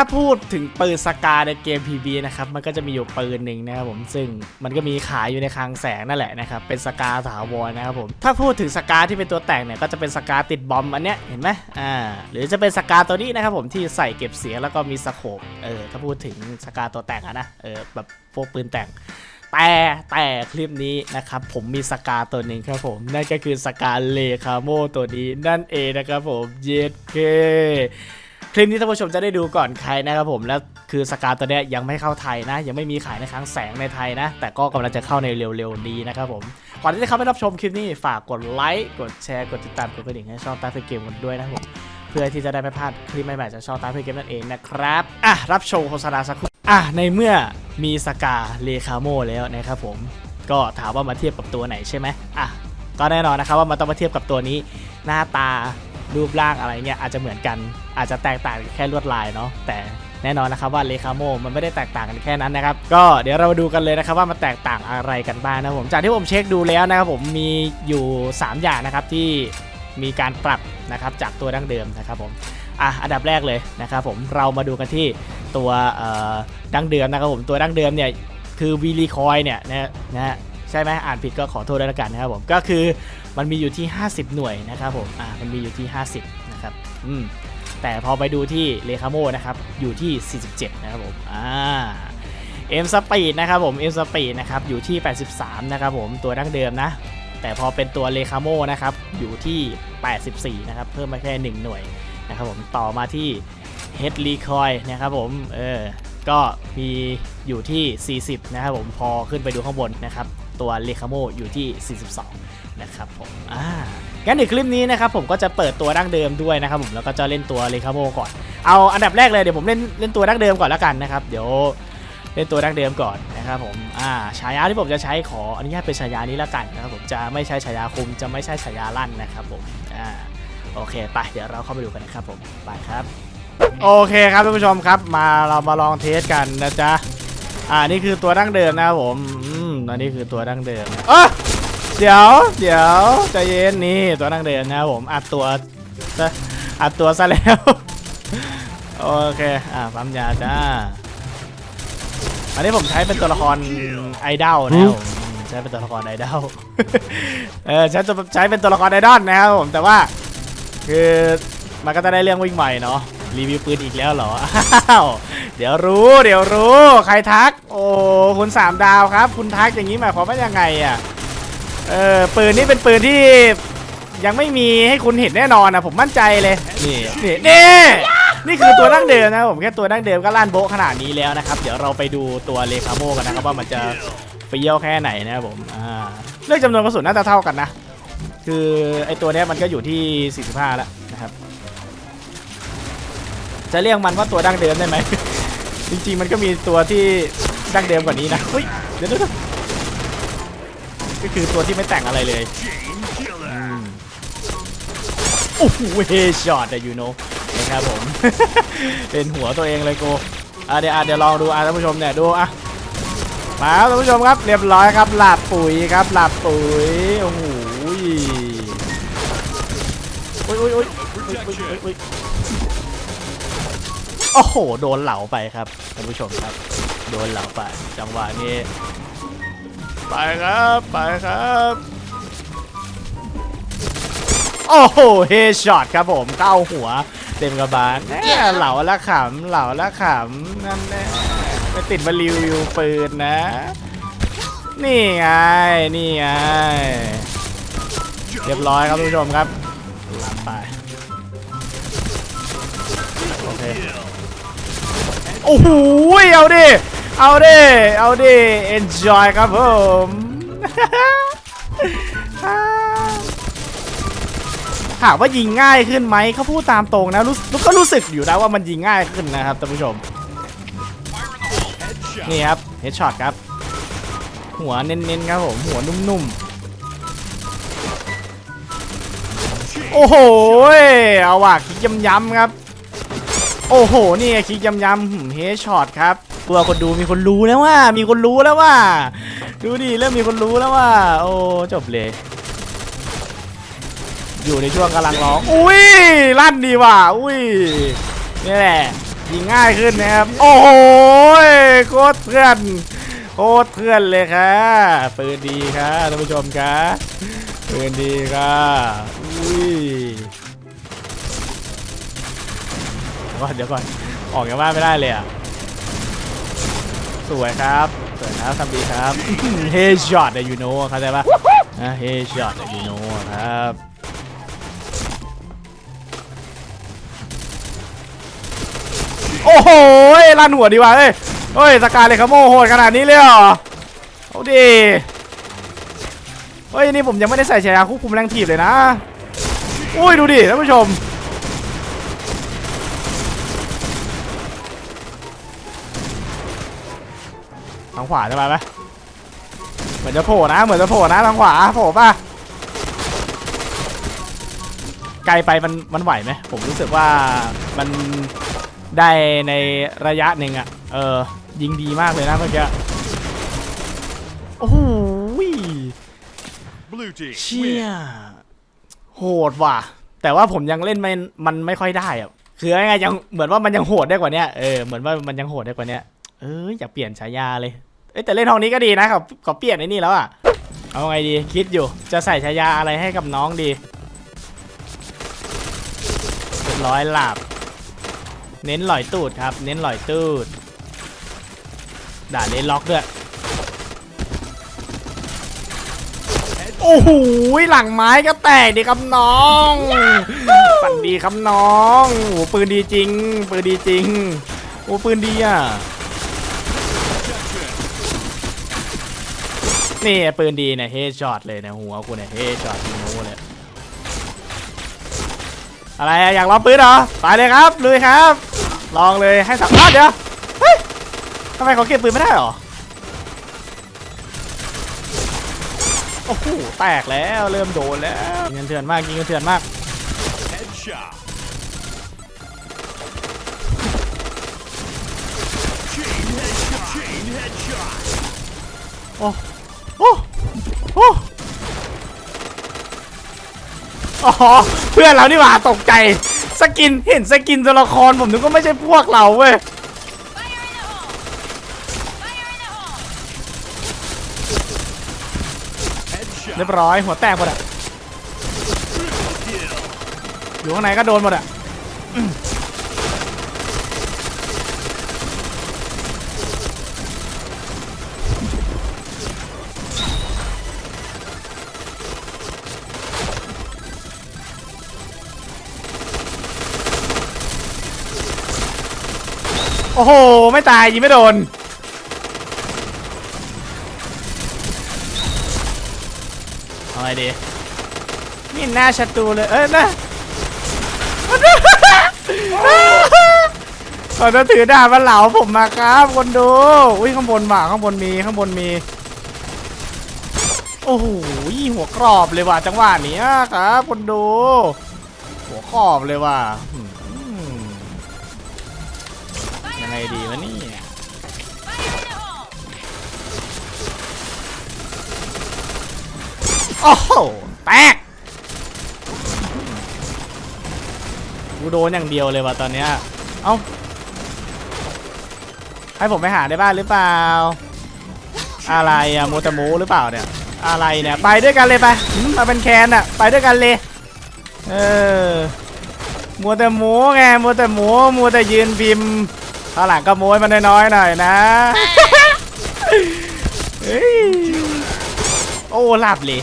ถ้าพูดถึงปืนสกาในเกม PB นะครับ มันก็จะมีอยู่ปืนหนึ่งนะครับผม ซึ่งมันก็มีขายอยู่ในคลังแสงนั่นแหละนะครับ เป็นสกาถาวรนะครับผม ถ้าพูดถึงสกาที่เป็นตัวแต่งเนี่ย ก็จะเป็นสกาติดบอมอันเนี้ย เห็นไหมอ่า หรือจะเป็นสกาตัวนี้นะครับผม ที่ใส่เก็บเสียงแล้วก็มีสโคป เออ ถ้าพูดถึงสกาตัวแต่งอะนะ เออ แบบพวกปืนแต่งแต่แต่คลิปนี้นะครับผมมีสกาตัวหนึ่งครับผม นั่นก็คือสกาเลคาโมตัวนี้นั่นเองนะครับผมเย็ดเค คลิปนี้ท่านผู้ชมจะได้ดูก่อนใครนะครับผมแล้วคือสกาตัวเนี้ยยังไม่เข้าไทยนะ ยังไม่มีขายในครั้งแสงในไทยนะ แต่ก็กำลังจะเข้าในเร็วๆนี้นะครับผมก่อนที่จะเข้าไปรับชมคลิปนี้ฝากกดไลค์กดแชร์กดติดตามกดกระดิ่งให้ช่องตาเฟเกมกันด้วยนะครับผมเพื่อที่จะได้ไม่พลาดคลิปใหม่ๆจากช่องตาเฟเกมนั่นเองนะครับอะรับชมโฆษณาสักครู่อะในเมื่อมีสกาเลคาโมแล้วนะครับผมก็ถามว่ามาเทียบกับตัวไหนใช่ไหมอะก็แน่นอนนะครับว่ามันต้องมาเทียบกับตัวนี้หน้าตา รูปร่างอะไรเงี้ยอาจจะเหมือนกัน อาจจะแตกต่างแค่ลวดลายเนาะแต่แน่นอนนะครับว่าเลคาโมมันไม่ได้แตกต่างกันแค่นั้นนะครับ ก็เดี๋ยวเรามาดูกันเลยนะครับว่ามันแตกต่างอะไรกันบ้างนะผมจากที่ผมเช็คดูแล้วนะครับผมมีอยู่ 3 อย่างนะครับที่มีการปรับนะครับจากตัวดั้งเดิมนะครับผมอะอันดับแรกเลยนะครับผมเรามาดูกันที่ตัวเอ่อดั้งเดิมนะครับผมตัวดั้งเดิมเนี่ยคือวีลีคอยเนี่ยนะนะฮะใช่ไหมอ่านผิดก็ขอโทษด้วยละกันนะครับผมก็คือ มันมีอยู่ที่ 50 หน่วยนะครับผมอะมันมีอยู่ที่ 50 นะครับอืมแต่พอไปดูที่เลคาโมนะครับอยู่ที่ 47 นะครับผมอ่าเอ็มสปีดนะครับผมเอ็มสปีดนะครับอยู่ที่ 83 นะครับผมตัวดั้งเดิมนะ แต่พอเป็นตัวเลคาโมนะครับอยู่ที่ 84 นะครับเพิ่มมาแค่ 1 หน่วยนะครับผมต่อมาที่ Head Recoil นะครับผมเออก็มีอยู่ที่ 40 นะครับผมพอขึ้นไปดูข้างบนนะครับตัวเลคาโมอยู่ที่ 42 นะครับผมอ่างั้นในคลิปนี้นะครับผมก็จะเปิดตัวดั้งเดิมด้วยนะครับผมแล้วก็จะเล่นตัวเลคาโมก่อน เอาอันดับแรกเลยเดี๋ยวผมเล่นเล่นตัวดั้งเดิมก่อนแล้วกันนะครับเดี๋ยวเล่นตัวดั้งเดิมก่อนนะครับผมอ่าฉายาที่ผมจะใช้ขออนุญาตเป็นฉายานี้แล้วกันนะครับผมจะไม่ใช่ฉายาคุมจะไม่ใช่ฉายาลั่นนะครับผมอ่าโอเคไปเดี๋ยวเราเข้าไปดูกันนะครับผมไปครับ โอเคครับท่านผู้ชมครับ มาเรามาลองเทสกันนะจ๊ะอ่านี่คือตัวดั้งเดิมนะครับผมอืมอันนี้คือตัวดั้งเดิมเอะ เดี๋ยว เดี๋ยวใจเย็นนี่ตัวดั้งเดิมนะครับผมอัดตัวซะอัดตัวซะแล้ว โอเค อ่าปั๊มยาจ้า อันนี้ผมใช้เป็นตัวละครไอดอลนะครับผมใช้เป็นตัวละครไอดอลเออใช้ตัวใช้เป็นตัวละครไอดอลนะครับผมแต่ว่า คือมันก็จะได้เรื่องวิ่งใหม่เนาะรีวิวปืนอีกแล้วเหรออ้าวเดี๋ยวรู้ เดี๋ยวรู้ ใครทัก โอ้คุณสามดาวครับ คุณทักอย่างนี้หมายความว่ายังไงอะ เออปืนนี่เป็นปืนที่ยังไม่มีให้คุณเห็นแน่นอนนะผมมั่นใจเลย นี่ นี่นี่นี่คือตัวดั้งเดิมนะผมแค่ตัวดั้งเดิมก็ลั่นโบะขนาดนี้แล้วนะครับ เดี๋ยวเราไปดูตัวเลคาโมกันนะครับว่ามันจะเฟี้ยวแค่ไหนนะครับผมอ่าเรื่องจำนวนกระสุนน่าจะเท่ากันนะ คือไอตัวเนี้ยมันก็อยู่ที่ 45 แล้วนะครับ จะเรียกมันว่าตัวดั้งเดิมได้ไหม จริงๆ มันก็มีตัวที่ดั้งเดิมกว่านี้นะเฮ้ยเดี๋ยวเดี๋ยวเดี๋ยว ก็คือตัวที่ไม่แต่งอะไรเลยโอ้โหเฮช็อตอะยูโนนะครับผม เป็นหัวตัวเองเลยกูอะเดี๋ยวอะเดี๋ยวลองดูอะท่านผู้ชมเนี่ยดูอะมาครับท่านผู้ชมครับเรียบร้อยครับหลับปุ๋ยครับหลับปุ๋ยโอ้โหอุ้ยอุ้ยอุ้ยอุ้ยอุ้ยอุ้ยอุ้ยโอ้โหโดนเหลาไปครับท่านผู้ชมครับ โดนเหลาไปจังหวะนี้ ไปครับไปครับโอ้โหเฮช็อตครับผมเข้าหัวเต็มกระบาลแหม่เหลาละขำเหล่าละขำนั่นแน่ไปติดมารีวิวปืนนะ นี่ไงนี่ไงเรียบร้อยครับทุกผู้ชมครับลาไปโอเคโอ้โหเอาดิ เอาดิ เอาดิ enjoy ครับผม ถามว่ายิงง่ายขึ้นไหมเขาพูดตามตรงนะรู้ก็รู้สึกอยู่นะว่ามันยิงง่ายขึ้นนะครับท่านผู้ชม นี่ครับ เฮดช็อตครับ หัวเน้นๆครับผม หัวนุ่มๆ โอ้โห เอาว่ะคิกย้ำๆครับ โอ้โห นี่คิกย้ำๆเฮดช็อตครับ กลัวคนดูมีคนรู้แล้วว่า มีคนรู้แล้วว่า ดูดิเริ่มมีคนรู้แล้วว่า โอ้จบเลย อยู่ในช่วงกำลังร้องอุ้ยลั่นดีว่ะอุ้ยนี่แหละยิงง่ายขึ้นนะครับ โอ้โหโคตรเพื่อนโคตรเพื่อนเลยค่ะปืนดีค่ะท่านผู้ชมค่ะปืนดีค่ะอุ้ยเดี๋ยวก่อนเดี๋ยวก่อนออกจากบ้านไม่ได้เลยอะ สวยครับ สวยครับทำดีครับเฮช็อตอะยูโน่เข้าใจปะนะเฮช็อตอะยูโน่ครับโอ้โหลันหัวดีว่ะเอ้ยเฮ้ยสกาเลยขโมโหดขนาดนี้เลยเหรอเอาดิเฮ้ยนี่ผมยังไม่ได้ใส่ฉายาควบคุมแรงถีบเลยนะ อุ้ยดูดิท่านผู้ชมทาง ขวาจะมาไหมเหมือนจะโผล่นะ เหมือนจะโผล่นะทางขวาโผล่ป่ะไกลไปมันมันไหวไหมผมรู้สึกว่ามันได้ในระยะหนึ่งอะเออยิงดีมากเลยนะเมื่อกี้โอ้โห Blue team เชี่ย win. โหดว่ะ แต่ว่าผมยังเล่นไม่มันไม่ค่อยได้อะคือไงยังเหมือนว่ามันยังโหดได้กว่าเนี้ยเออเหมือนว่ามันยังโหดได้กว่าเนี้ยเอออยากเปลี่ยนฉายาเลย เอ้ยแต่เล่นห้องนี้ก็ดีนะเขาเขาเปลี่ยนไอ้นี่แล้วอะเอาไงดีคิดอยู่จะใส่ฉายาอะไรให้กับน้องดีเรียบร้อยหลับ เน้นลอยตูดครับ เน้นลอยตูด ด่าเล่นล็อกด้วย โอ้โหหลังไม้ก็แตกดีครับน้องฝันดีครับน้องโอ้ปืนดีจริง ปืนดีจริง โอ้ปืนดีอะ นี่ปืนดีเนี่ยเฮดช็อตเลยนะหัวกูเนี่ยเฮดช็อตยิงโน้เลยอะไรอยากลองปืนเหรอไปเลยครับลุยครับ ลองเลยให้สัมภาษณ์เดี๋ยวเฮ้ยทำไมเขาเก็บปืนไม่ได้หรอโอ้โหแตกแล้วเริ่มโดนแล้วยิงกันเถื่อนมากยิงกันเถื่อนมาก Headshot. Chain headshot. Chain headshot. โอ้ โอ้โอ้อ๋อเพื่อนเรานี่หว่าตกใจ สกินเห็นสกินตัวละครผมนึกว่าไม่ใช่พวกเราเว้ยเรียบร้อยหัวแตกหมดอะอยู่ข้างในก็โดนหมดอะ โอ้โห ไม่ตายยิงไม่โดน เอาไงดี นี่หน้าชัตูเลย เอ้ยนะขอจะถือดาบมาเหลาผมมาครับคนดู อุ้ยข้างบนว่ะข้างบนมีข้างบนมี โอ้โหหัวกรอบเลยว่ะจังหวะเนี้ยครับคนดู หัวกรอบเลยว่ะ ดีวะนี่โอ้โห แตก กูโดนอย่างเดียวเลยว่ะตอนเนี้ย เอ้า ให้ผมไปหาได้บ้านหรือเปล่า อะไรอะโมตะโมหรือเปล่าเนี่ย อะไรเนี่ย ไปด้วยกันเลยไปมาเป็นแคนอะไปด้วยกันเลย เออมัวแต่โมไงมัวแต่โมมัวแต่ยืนพิมพ ข้างหลังก็โม้ให้มันน้อยๆหน่อยนะเฮ้ยโอ้หลับเลย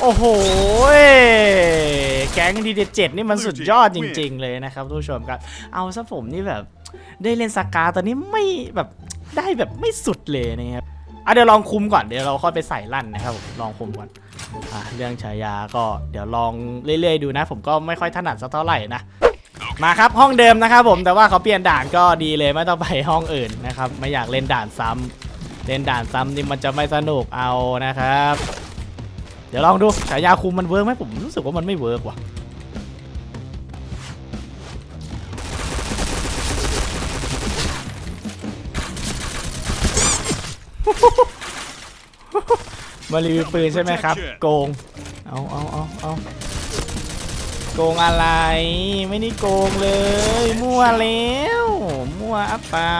โอ้โหยแก๊งดีเจ็ดนี่มันสุดยอดจริง ๆ เลยนะครับทุกผู้ชมครับ เอาซะผมนี่แบบได้เล่นสกาตอนนี้ไม่แบบได้แบบไม่สุดเลยนะครับอะเดี๋ยวลองคุมก่อนเดี๋ยวเราค่อยไปใส่ลั่นนะครับผมลองคุมก่อนอะเรื่องฉายาก็เดี๋ยวลองเรื่อยๆดูนะ ผมก็ไม่ค่อยถนัดสักเท่าไหร่นะ มาครับห้องเดิมนะครับผมแต่ว่าเขาเปลี่ยนด่านก็ดีเลยไม่ต้องไปห้องอื่นนะครับไม่อยากเล่นด่านซ้ำเล่นด่านซ้ำนี่มันจะไม่สนุกเอานะครับ เดี๋ยวลองดูฉายาคุมมันเวิร์กไหมผมรู้สึกว่ามันไม่เวิร์กว่ะมารีวิวปืนใช่ไหมครับ โกง เอาเอาเอาเอา โกงอะไร ไม่ได้โกงเลย มั่วแล้ว มั่วอัปเปล่า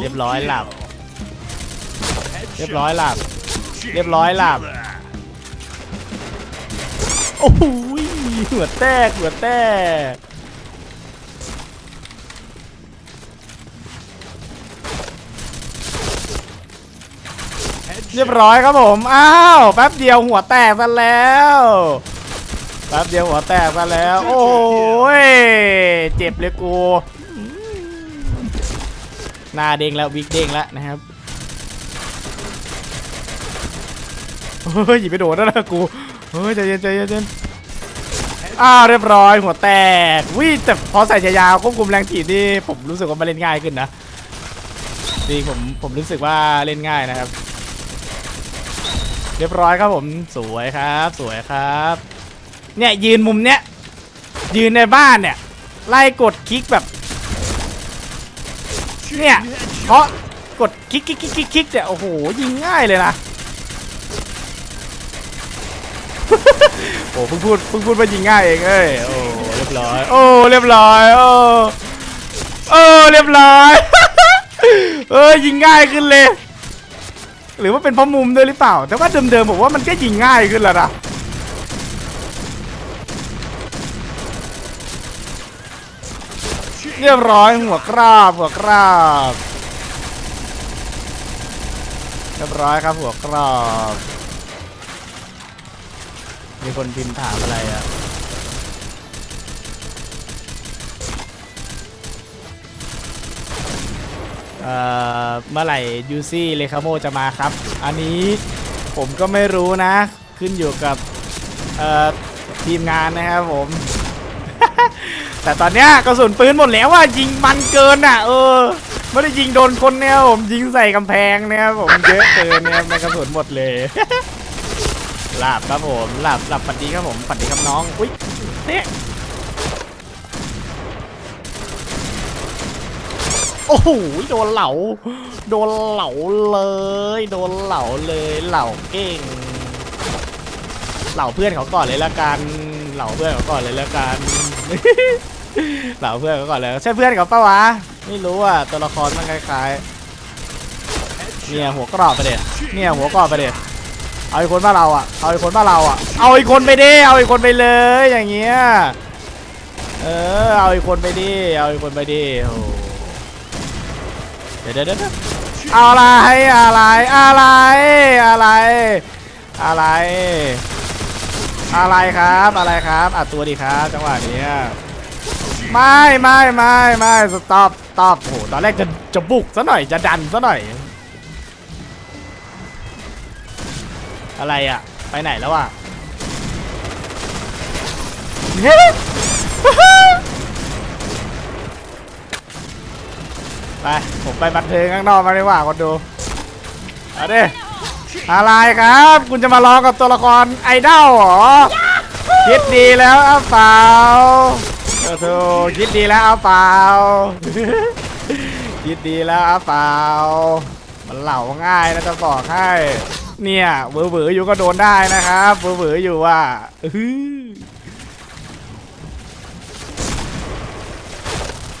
เรียบร้อยหลับ เรียบร้อยหลับ เรียบร้อยหลับ โอ้โหหัวแตกหัวแตก เรียบร้อยครับผม อ้าวแป๊บเดียวหัวแตกซะแล้วแป๊บเดียวหัวแตกซะแล้ว โอ้ยเจ็บเลยกูหน้าเด้งแล้ววิกเด้งแล้วนะครับเฮ้ยหยิบไปโดดแล้วนะกูเฮ้ยใจเย็นใจเย็นใจเย็นอ้าวเรียบร้อยหัวแตกวิ่แต่พอใส่ยาวควบคุมแรงถีบนี่ผมรู้สึกว่ามันเล่นง่ายขึ้นนะจริงผมผมรู้สึกว่าเล่นง่ายนะครับ เรียบร้อยครับผมสวยครับ สวยครับ เนี่ยยืนมุมเนี้ยยืนในบ้านเนี่ย ไล่กดคลิกแบบ เนี่ยเพราะกดคลิกคลิกคลิกคลิกเนี่ยโอ้โหยิงง่ายเลยนะโอ้เพิ่งพูดเพิ่งพูดว่ายิงง่ายเองเอ้ยโอ้เรียบร้อย โอ้เรียบร้อยโอ้โอ้เรียบร้อยเอ้ยยิงง่ายขึ้นเลย หรือว่าเป็นเพราะมุมด้วยหรือเปล่า แต่ว่าเดิมๆผมว่ามันก็ยิงง่ายขึ้นแล้วนะเรียบร้อยหัวกราบหัวกราบเรียบร้อยครับหัวกราบมีคนพิมพ์ถามอะไรอะ เมื่อไหร่ยูซี่เลคาโมจะมาครับ อันนี้ผมก็ไม่รู้นะ ขึ้นอยู่กับทีมงานนะครับผม แต่ตอนเนี้ยกระสุนปืนหมดแล้วว่ายิงมันเกินอะ เออไม่ได้ยิงโดนคนเนี่ยผมยิงใส่กำแพงเนี่ยผมเยอะเกินเนี่ยมันกระสุนหมดเลยหลับครับผมหลับหลับฝันดีครับผมฝันดีครับน้อง อุ้ยเนี่ย โอ้โหโดนเหลา โดนเหลาเลย โดนเหลาเลยเหลาเก่ง เหล่าเพื่อนเขาก่อนเลยละกัน เหล่าเพื่อนเขาก่อนเลยละกัน เหล่าเพื่อนเขาก่อนเลยใช่เพื่อนเขาปะวะ ไม่รู้อะตัวละครมันคล้ายๆ เนี่ยหัวกรอบไปเด็ดเนี่ยหัวกรอบไปเด็ดเอาอีกคนมาเราอะ เอาอีกคนมาเราอะ เอาอีกคนไปดิ เอาอีกคนไปเลย อย่างเงี้ย เออ เอาอีกคนไปดิ เอาอีกคนไปดิโอ้ ดี๋ยวเดี๋ยวเดี๋ยวอะไรอะไรอะไรอะไรอะไร อะไรครับอะไรครับอัดตัวดีครับจังหวะนี้ไม่ไม่ไม่ไม่สต็อปสต็อปโอ้โหตอนแรกจะจะบุกซะหน่อยจะดันซะหน่อย อะไรอะ ไปไหนแล้วอะเฮ้ย ไป ผมไปบันเทิงข้างนอกมาดีกว่าคนดูเอาดิอะไรครับ คุณจะมาล้อกับตัวละครไอดอลเหรอ คิดดีแล้วเอาเปล่าโอ้โหคิดดีแล้วเอาเปล่า คิดดีแล้วเอาเปล่า มันเหล่าง่ายนะจะบอกให้เนี่ยเบือเบือๆอยู่ก็โดนได้นะครับเบือเบือๆอยู่ว่ะ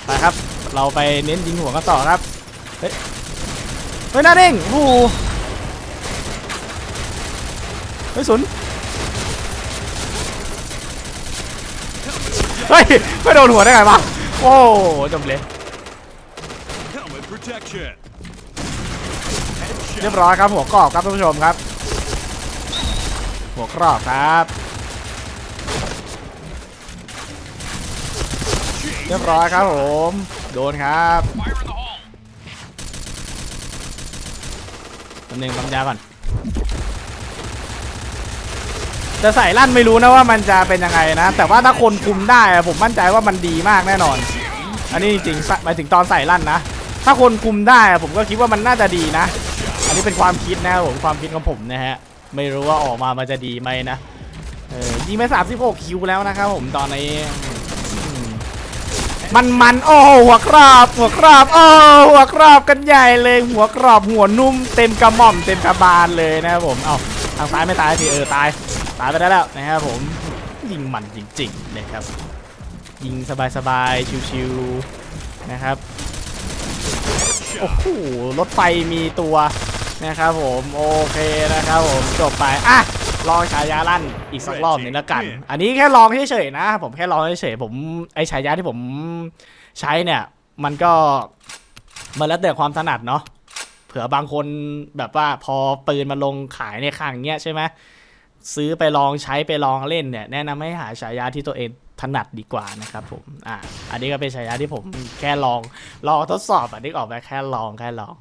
ไปครับ เราไปเน้นยิงหัวกันต่อครับ เฮ้ยเฮ้ยหน้าเด้งโอ้โหเฮ้ยสุนเฮ้ยไม่โดนหัวได้ไงวะโอ้จบเลย Helmet protection. เรียบร้อยครับหัวกรอบครับท่านผู้ชมครับ หัวกรอบครับเรียบร้อยครับผมโดนครับตำหนึ่งปั๊มยาก่อน จะใส่ลั่นไม่รู้นะว่ามันจะเป็นยังไงนะ แต่ว่าถ้าคนคุมได้ผมมั่นใจว่ามันดีมากแน่นอน อันนี้จริงหมายถึงตอนใส่ลั่นนะ ถ้าคนคุมได้ผมก็คิดว่ามันน่าจะดีนะ อันนี้เป็นความคิดนะผมความคิดของผมนะฮะ ไม่รู้ว่าออกมามันจะดีไหมนะเออยิงไป36คิวแล้วนะครับผมตอนนี้ มันมันโอ้หัวกรอบหัวกรอบโอ้หัวกรอบกันใหญ่เลยหัวกรอบหัวนุ่มเต็มกระหม่อมเต็มกระบาลเลยนะครับผมเอาทางซ้ายไม่ตายทีเออตายตายไปได้แล้วนะครับผมยิงมันจริงๆนะครับ ยิงสบายๆชิวๆนะครับโอ้โหรถไฟมีตัวนะครับผมโอเคนะครับผมจบไปอะ ลองฉายาลั่นอีกสักรอบหนึ่งแล้วกัน อันนี้แค่ลองเฉยๆนะ ผมแค่ลองเฉยๆผมไอฉายาที่ผมใช้เนี่ย มันก็มันแล้วแต่ความถนัดเนาะเผื่อบางคนแบบว่าพอปืนมาลงขายในข้างเงี้ยใช่ไหมซื้อไปลองใช้ไปลองเล่นเนี่ย แนะนำให้หาฉายาที่ตัวเองถนัดดีกว่านะครับผม อะ อันนี้ก็เป็นฉายาที่ผมแค่ลอง ลองทดสอบอันนี้ออกมาแค่ลองแค่ลอง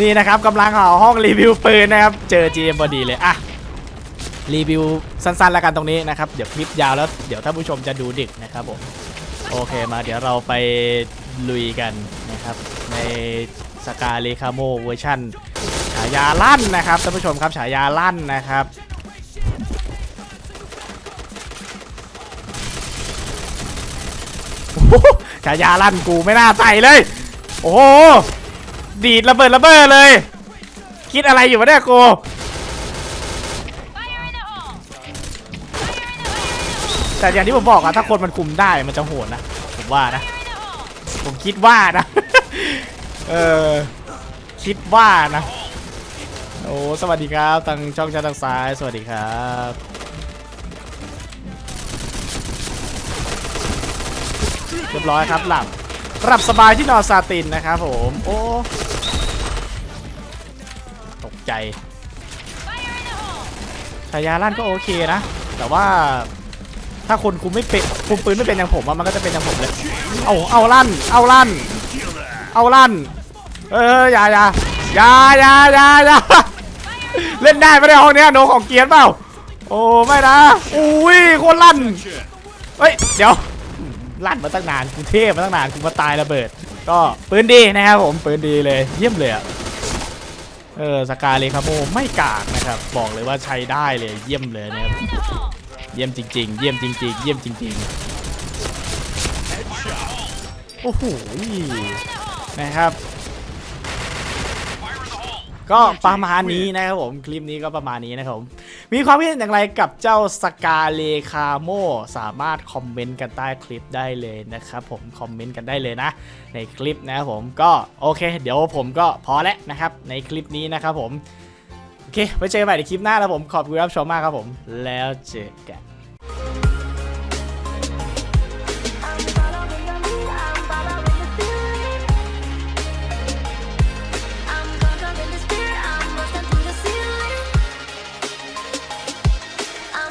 นี่นะครับกำลังหาห้องรีวิวปืนนะครับ เจอ GM พอดีเลย อะ รีวิวสั้นๆแล้วกันตรงนี้นะครับ เดี๋ยวคลิปยาวแล้วเดี๋ยวท่านผู้ชมจะดูดึกนะครับผมโอเคมาเดี๋ยวเราไปลุยกันนะครับ ในสกาเลคาโมเวอร์ชันฉายาลั่นนะครับท่านผู้ชมครับฉายาลั่นนะครับโอ้โหฉายาลั่นกูไม่น่าใส่เลย โอ้โหดีดระเบิดระเบ้อเลย คิดอะไรอยู่วะเนี่ยกู แต่อย่างที่ผมบอกอะถ้าคนมันคุมได้มันจะโหดนะผมว่านะ ผมคิดว่านะ เออคิดว่านะโอ้สวัสดีครับทางช่องชาทางซ้าย สวัสดีครับเรียบร้อยครับหลับหลับสบายที่นอนซาตินนะครับผม โอ้ตกใจ Fire in the hole! ฉายาลั่นก็โอเคนะ แต่ว่า ถ้าคนคุมไม่เป็นคุมปืนไม่เป็นอย่างผมอะมันก็จะเป็นอย่างผมเลย เอาเอาลั่น เอาลั่น เอาลั่น เอออย่าอย่าอย่าอย่าอย่าอย่าเล่นได้ไม่ได้ห้องเนี้ยโนของเกียร์เปล่า โอ้ไม่นะอุ้ยโคตรลั่นเฮ้ยเดี๋ยวลั่นมาตั้งนานกูเทพมาตั้งนานกูมาตายระเบิด ก็ปืนดีนะครับผมปืนดีเลยเยี่ยมเลยอะเออสกาเลคาโมไม่กากนะครับ บอกเลยว่าใช้ได้เลยเยี่ยมเลยนะครับ เยี่ยมจริง ๆ เยี่ยมจริง ๆ เยี่ยมจริง ๆ โอ้โหนะครับก็ประมาณนี้นะครับผมคลิปนี้ก็ประมาณนี้นะครับผมมีความคิดเห็นอย่างไรกับเจ้าสกาเลคาโมสามารถคอมเมนต์กันใต้คลิปได้เลยนะครับผมคอมเมนต์กันได้เลยนะ ในคลิปนะครับผมก็โอเค เดี๋ยวผมก็พอแล้วนะครับในคลิปนี้นะครับผม โอเคไว้เจอกันใหม่ในคลิปหน้าแล้วผมขอบคุณรับชมมากครับผม แล้วเจอกัน